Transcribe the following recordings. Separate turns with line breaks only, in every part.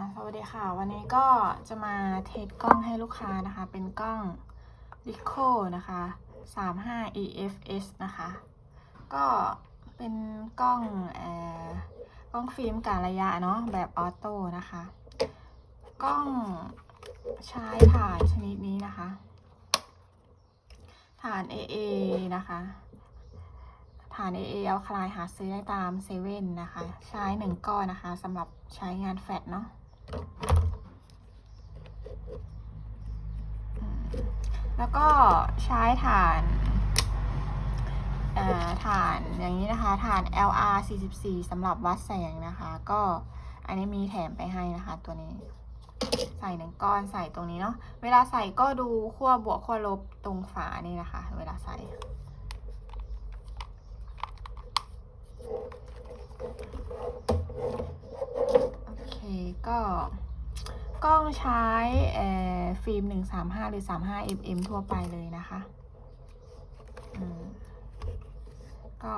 สวัสดีค่ะ วันนี้ก็จะมาเทสกล้องให้ลูกค้านะคะ เป็นกล้อง r i c o นะคะ 35 EFS นะคะ ก็เป็นกล้องอกล้องฟิล์มการระยะเนาะแบบออโต้นะคะ กล้องใช้ถ่านชนิดนี้นะคะ ถ่าน AA นะคะฐาน AA เอาคลายหาซื้อได้ตามเซเว่นนะคะ ใช้หนึ่งก้อนนะคะสำหรับใช้งานแฟลชเนาะ แล้วก็ใช้ฐานฐานอย่างนี้นะคะฐาน LR 44สำหรับวัดแสงนะคะ ก็อันนี้มีแถมไปให้นะคะ ตัวนี้ ใส่หนึ่งก้อนใส่ตรงนี้เนาะเวลาใส่ก็ดูขั้วบวกขั้วลบตรงฝานี่นะคะ เวลาใส่ โอเค ก็กล้องใช้ฟิล์ม 135 หรือ 35 mm ทั่วไปเลยนะคะก็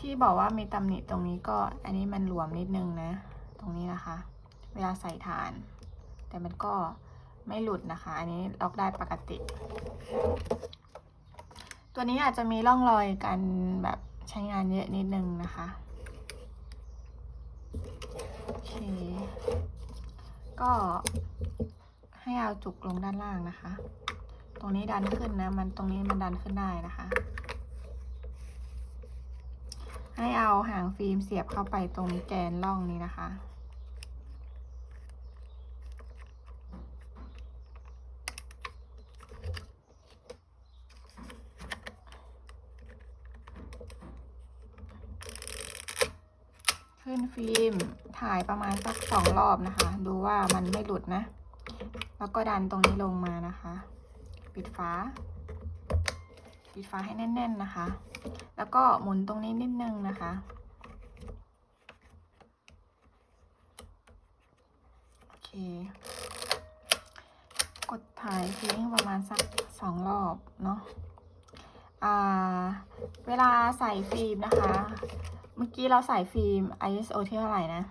ที่บอกว่ามีตำหนิตรงนี้ก็อันนี้มันหลวมนิดนึงนะ ตรงนี้นะคะ เวลาใส่ฐาน แต่มันก็ไม่หลุดนะคะ อันนี้ล็อกได้ปกติ ตัวนี้อาจจะมีร่องรอยการแบบใช้งานเยอะนิดนึงนะคะโอเค ก็ให้เอาจุกลงด้านล่างนะคะ ตรงนี้ดันขึ้นนะ มันตรงนี้มันดันขึ้นได้นะคะ ให้เอาหางฟิล์มเสียบเข้าไปตรงแกนร่องนี้นะคะ ขึ้นฟิล์มถ่ายประมาณสักสองรอบนะคะ ดูว่ามันไม่หลุดนะ แล้วก็ดันตรงนี้ลงมานะคะ ปิดฝาปิดฝาให้แน่น ๆนะคะ แล้วก็หมุนตรงนี้นิดนึงนะคะ โอเค กดถ่ายทิ้งประมาณสักสองรอบเนาะอ่าเวลาใส่ฟิล์มนะคะ เมื่อกี้เราใส่ฟิล์ม ISO ที่เท่าไหร่นะ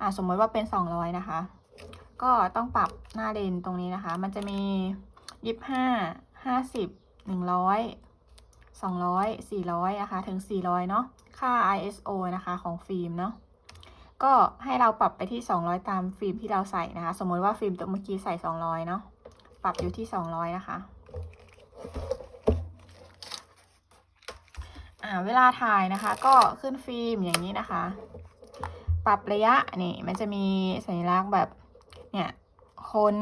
อ่าสมมติว่าเป็น 200 นะคะ ก็ต้องปรับหน้าเลนตรงนี้นะคะ มันจะมี 25 50 100 200 400นะคะ ถึง 400 เนาะ ค่า ISO นะคะ ของฟิล์มเนาะ ก็ให้เราปรับไปที่ 200 ตามฟิล์มที่เราใส่นะคะ สมมติว่าฟิล์มตัวเมื่อกี้ใส่ 200 เนาะ ปรับอยู่ที่ 200 นะคะ อ่าเวลาถ่ายนะคะ ก็ขึ้นฟิล์มอย่างนี้นะคะ ปรับระยะนี่มันจะมีสัญลักษณ์แบบเนี่ยคน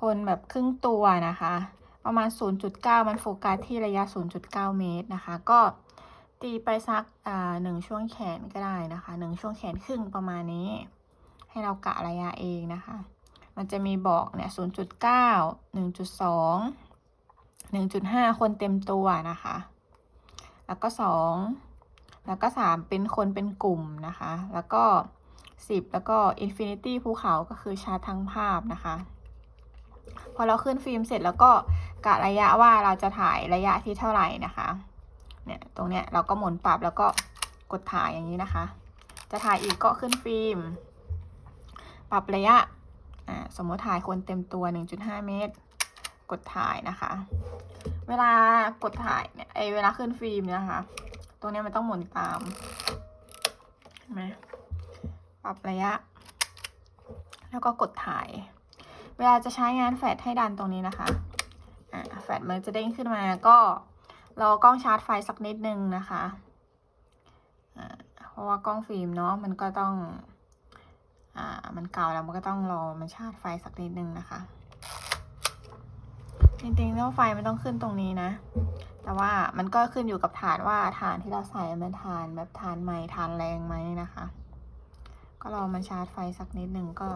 คนแบบครึ่งตัวนะคะ ประมาณ 0.9 มันโฟกัสที่ระยะ 0.9 เมตรนะคะ ก็ตีไปสักอ่าหนึ่งช่วงแขนก็ได้นะคะหนึ่งช่วงแขนครึ่งประมาณนี้ ให้เรากะระยะเองนะคะ มันจะมีบอกเนี่ย0.9 1.2 1.5 คนเต็มตัวนะคะ แล้วก็สองแล้วก็สามเป็นคนเป็นกลุ่มนะคะ แล้วก็สิบแล้วก็อินฟินิตี้ภูเขาก็คือชาร์จทั้งภาพนะคะ พอเราขึ้นฟิล์มเสร็จแล้วก็กะระยะว่าเราจะถ่ายระยะที่เท่าไหร่นะคะ เนี่ยตรงเนี้ยเราก็หมุนปรับแล้วก็กดถ่ายอย่างนี้นะคะ จะถ่ายอีกก็ขึ้นฟิล์ม ปรับระยะอ่าสมมติถ่ายคนเต็มตัว 1.5 เมตร กดถ่ายนะคะ เวลากดถ่ายเนี่ยไอเวลาขึ้นฟิล์มเนี่ยนะคะ ตรงนี้มันต้องหมุนตามเห็นไหมปรับระยะ แล้วก็กดถ่าย เวลาจะใช้งานแฟลชให้ดันตรงนี้นะคะอ่าแฟลชมันจะเด้งขึ้นมาก็รอกล้องชาร์จไฟสักนิดนึงนะคะอ่าเพราะว่ากล้องฟิล์มเนาะมันก็ต้องอ่ามันเก่าแล้วมันก็ต้องรอมันชาร์จไฟสักนิดนึงนะคะ จริงๆแล้วไฟมันต้องขึ้นตรงนี้นะ แต่ว่ามันก็ขึ้นอยู่กับฐานว่าฐานที่เราใส่มันฐานแบบฐานใหม่ฐานแรงไหมนะคะ ก็รอมันชาร์จไฟสักนิดหนึ่งก็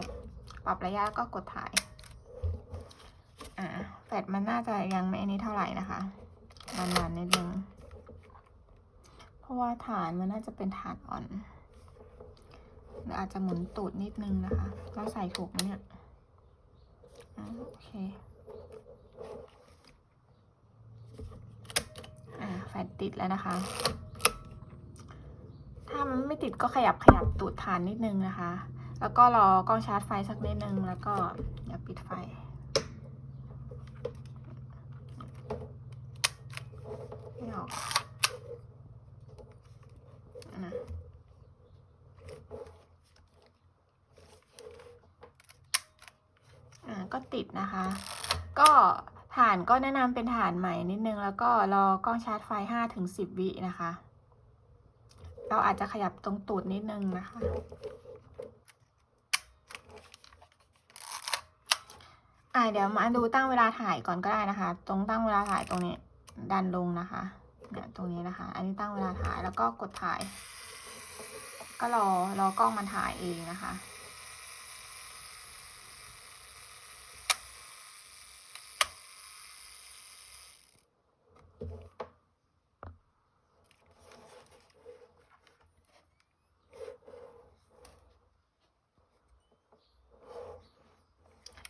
ปรับระยะก็กดถ่าย อ่าแฟลชมันน่าจะยังไม่อันนี้เท่าไหร่นะคะนานๆนิดนึง เพราะว่าฐานมันน่าจะเป็นฐานอ่อนหรืออาจจะหมุนตูดนิดนึงนะคะเราใส่ถูกเนี่ยอ่าโอเค อ่า แฟลชติดแล้วนะคะ ถ้ามันไม่ติดก็ขยับขยับตูดฐานนิดนึงนะคะ แล้วก็รอกล้องชาร์จไฟสักนิดนึง แล้วก็เดี๋ยวปิดไฟไม่ออกนะอ่าก็ติดนะคะ ก็ ฐานก็แนะนำเป็นฐานใหม่นิดนึง แล้วก็รอกล้องชาร์จไฟ5ถึง10 วินะคะ เราอาจจะขยับตรงตูดนิดนึงนะคะ อ่าเดี๋ยวมาดูตั้งเวลาถ่ายก่อนก็ได้นะคะ ตรงตั้งเวลาถ่ายตรงนี้ดันลงนะคะเนี่ยตรงนี้นะคะ อันนี้ตั้งเวลาถ่ายแล้วก็กดถ่าย ก็รอรอกล้องมันถ่ายเองนะคะ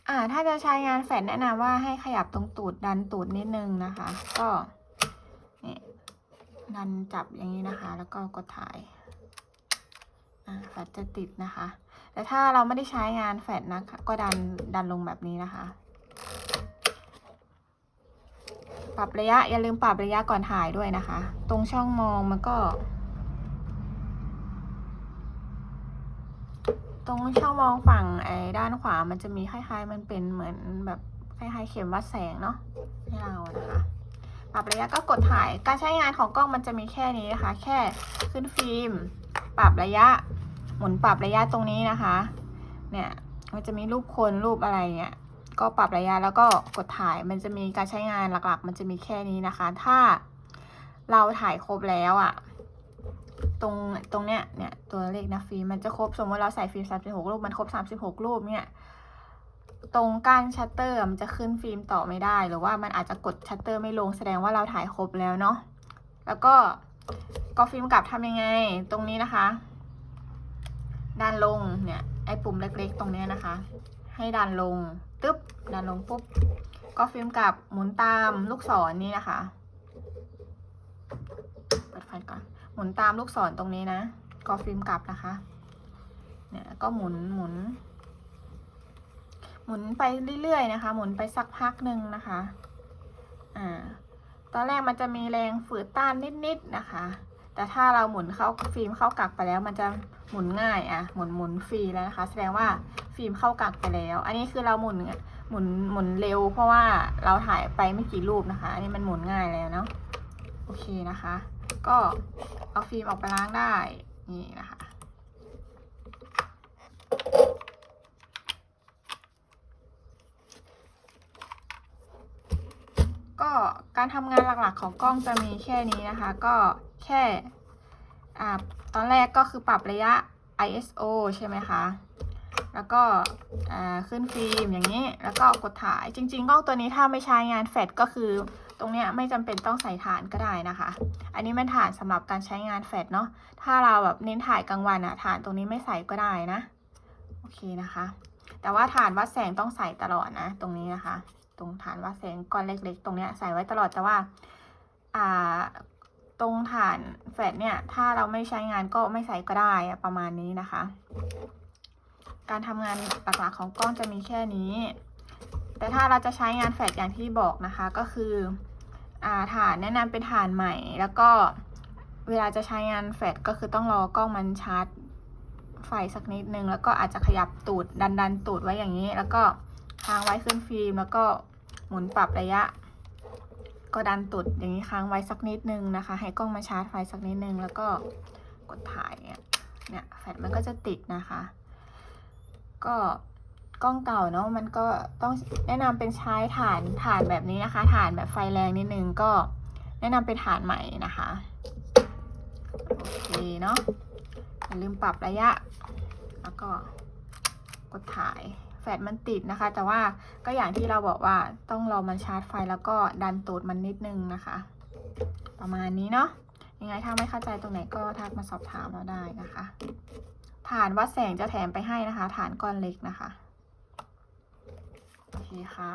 อ่า ถ้าจะใช้งานแฟลชแนะนำว่าให้ขยับตรงตูดดันตูดนิดนึงนะคะ ก็นี่ดันจับอย่างนี้นะคะ แล้วก็กดถ่าย อ่าแฟลชจะติดนะคะ แต่ถ้าเราไม่ได้ใช้งานแฟลชนะคะ ก็ดันดันลงแบบนี้นะคะ ปรับระยะอย่าลืมปรับระยะก่อนถ่ายด้วยนะคะ ตรงช่องมองมันก็ ตรงช่องมองฝั่งไอ้ด้านขวามันจะมีคล้ายๆ มันเป็นเหมือนแบบคล้ายๆ เข็มวัดแสงเนาะให้เรานะคะปรับระยะก็กดถ่าย การใช้งานของกล้องมันจะมีแค่นี้นะคะ แค่ขึ้นฟิล์ม ปรับระยะ หมุนปรับระยะตรงนี้นะคะ เนี่ย มันจะมีรูปคนรูปอะไรเนี่ย ก็ปรับระยะแล้วก็กดถ่ายมันจะมีการใช้งานหลักๆ มันจะมีแค่นี้นะคะ ถ้าเราถ่ายครบแล้วอะ่ะตรงตรงเนี้ยเนี่ยตัวเลขนะฟิล์มมันจะครบสมมติเราใส่ฟิล์ม36รูปมันครบ36รูปเนี่ยตรงก้านชัตเตอร์มันจะขึ้นฟิล์มต่อไม่ได้ หรือว่ามันอาจจะกดชัตเตอร์ไม่ลงแสดงว่าเราถ่ายครบแล้วเนาะแล้วก็ก็ฟิล์มกลับทำยังไง ตรงนี้นะคะ ดันลงเนี่ยไอ้ปุ่มเล็กๆ ตรงเนี้ยนะคะ ให้ดันลง ตึ๊บดันลงปุ๊บ ก็ฟิล์มกลับหมุนตามลูกศรนี่นะคะ เปิดไฟก่อน หมุนตามลูกศรตรงนี้นะ ก็ฟิล์มกลับนะคะ เนี่ยก็หมุนหมุน หมุนไปเรื่อยๆนะคะ หมุนไปสักพักหนึ่งนะคะ อ่า ตอนแรกมันจะมีแรงฝืดต้านนิดๆนะคะ แต่ถ้าเราหมุนเข้าฟิล์มเข้ากักไปแล้วมันจะหมุนง่ายอะ หมุนหมุนฟรีแล้วนะคะ แสดงว่า ฟิล์มเข้ากักไปแล้ว อันนี้คือเราหมุนหมุนหมุนเร็ว เพราะว่าเราถ่ายไปไม่กี่รูปนะคะ อันนี้มันหมุนง่ายแล้วเนาะโอเคนะคะ ก็เอาฟิล์มออกไปล้างได้นี่นะคะก็การทำงานหลักๆของกล้องจะมีแค่นี้นะคะ ก็แค่อ่าตอนแรกก็คือปรับระยะ ISO ใช่ไหมคะ แล้วก็ขึ้นฟิล์มอย่างนี้ แล้วก็กดถ่ายจริงๆกล้องตัวนี้ถ้าไม่ใช้งานแฟลชก็คือตรงเนี้ยไม่จำเป็นต้องใส่ฐานก็ได้นะคะ อันนี้มันฐานสำหรับการใช้งานแฟลชเนาะถ้าเราแบบเน้นถ่ายกลางวันอะฐานตรงนี้ไม่ใส่ก็ได้นะโอเคนะคะ แต่ว่าฐานวัดแสงต้องใส่ตลอดนะ ตรงนี้นะคะ ตรงฐานวัดแสงก้อนเล็ก ๆ ตรงเนี้ยใส่ไว้ตลอดแต่ว่าอ่าตรงฐานแฟลชเนี่ยถ้าเราไม่ใช้งานก็ไม่ใส่ก็ได้ประมาณนี้นะคะ การทำงานหลักๆของกล้องจะมีแค่นี้ แต่ถ้าเราจะใช้งานแฟลชอย่างที่บอกนะคะก็คืออาฐานแนะนำเป็นฐานใหม่ แล้วก็เวลาจะใช้งานแฟลชก็คือต้องรอกล้องมันชาร์จไฟสักนิดนึง แล้วก็อาจจะขยับตูดดันดันตูดไว้อย่างนี้ แล้วก็ค้างไว้ขึ้นฟิล์ม แล้วก็หมุนปรับระยะ ก็ดันตูดอย่างนี้ค้างไว้สักนิดนึงนะคะ ให้กล้องมาชาร์จไฟสักนิดนึง แล้วก็กดถ่ายเนี่ยเนี่ยแฟลชมันก็จะติดนะคะ ก็กล้องเก่าเนาะมันก็ต้องแนะนำเป็นใช้ฐานฐานแบบนี้นะคะ ฐานแบบไฟแรงนิดนึงก็แนะนำเป็นฐานใหม่นะคะโอเคเนาะอย่าลืมปรับระยะ แล้วก็กดถ่ายแฟลชมันติดนะคะ แต่ว่าก็อย่างที่เราบอกว่าต้องรอมันชาร์จไฟแล้วก็ดันตูดมันนิดนึงนะคะ ประมาณนี้เนาะยังไงถ้าไม่เข้าใจตรงไหนก็ทักมาสอบถามเราได้นะคะ ฐานวัดแสงจะแถมไปให้นะคะ ฐานก้อนเล็กนะคะ โอเคค่ะ